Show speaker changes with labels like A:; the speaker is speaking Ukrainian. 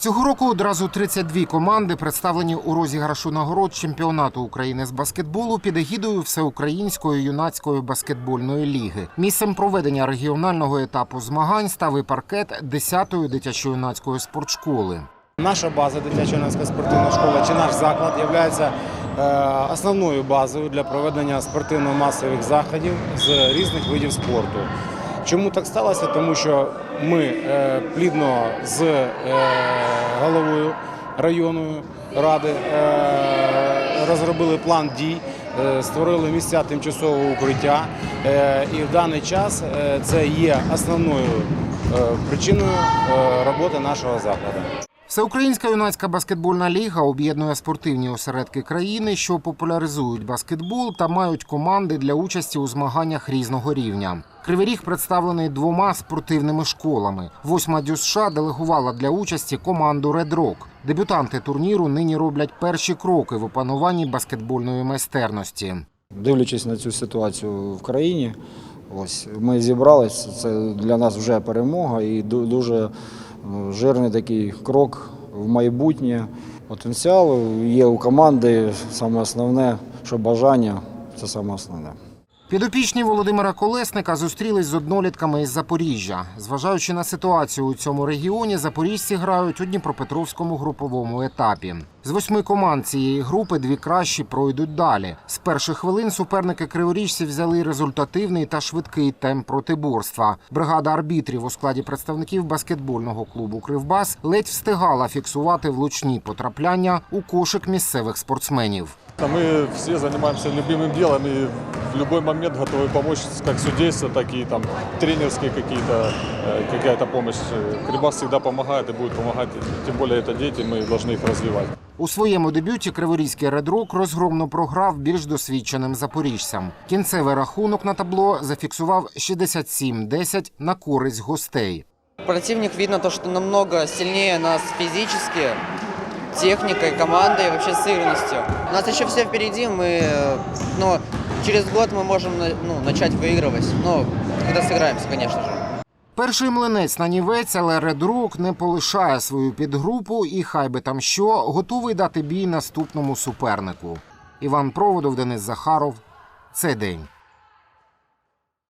A: Цього року одразу 32 команди представлені у розіграшу нагород чемпіонату України з баскетболу під егідою Всеукраїнської юнацької баскетбольної ліги. Місцем проведення регіонального етапу змагань став і паркет 10-ї дитячо-юнацької спортшколи.
B: Наша база дитячо-юнацька спортивна школа чи наш заклад є основною базою для проведення спортивно-масових заходів з різних видів спорту. Чому так сталося? Тому що ми е, плідно з е, головою районної ради е, розробили план дій, створили місця тимчасового укриття. І в даний час це є основною причиною роботи нашого закладу.
A: Всеукраїнська юнацька баскетбольна ліга об'єднує спортивні осередки країни, що популяризують баскетбол та мають команди для участі у змаганнях різного рівня. Кривий Ріг представлений двома спортивними школами. Восьма ДЮСШ делегувала для участі команду Rock. Дебютанти турніру нині роблять перші кроки в опануванні баскетбольної майстерності.
C: Дивлячись на цю ситуацію в країні, ось ми зібралися. Це для нас вже перемога і ду- дуже жирний такий крок в майбутнє. Потенціал є у команди. Саме основне, що бажання це саме основне.
A: Підопічні Володимира Колесника зустрілись з однолітками із Запоріжжя. Зважаючи на ситуацію у цьому регіоні, запоріжці грають у Дніпропетровському груповому етапі. З восьми команд цієї групи дві кращі пройдуть далі. З перших хвилин суперники криворіжців взяли результативний та швидкий темп протиборства. Бригада арбітрів у складі представників баскетбольного клубу Кривбас ледь встигала фіксувати влучні потрапляння у кошик місцевих спортсменів.
D: А Мы все занимаемся любимым делом и в любой момент готовы помочь как судейство, так и там тренерские какие-то, э, какая-то помощь. Крибас всегда помогает и будет помогать, тем более это дети, мы должны их развивать.
A: У своєму дебюті Криворізький Редрок розгромно програв більш досвідченим запоріжцям. Кінцевий рахунок на табло зафіксував 67-10 на користь гостей.
E: Противник видно то, что намного сильнее нас физически, техникой, командой и вообще сыгранностью. У нас еще все впереди, мы, э, ну, через год мы можем на- ну, начать выигрывать. Ну, когда сыграемся, конечно же.
A: Перший млинець на нівець, але Редрук не полишає свою підгрупу і хай би там що готовий дати бій наступному супернику. Іван Проводов, Денис Захаров. Це день.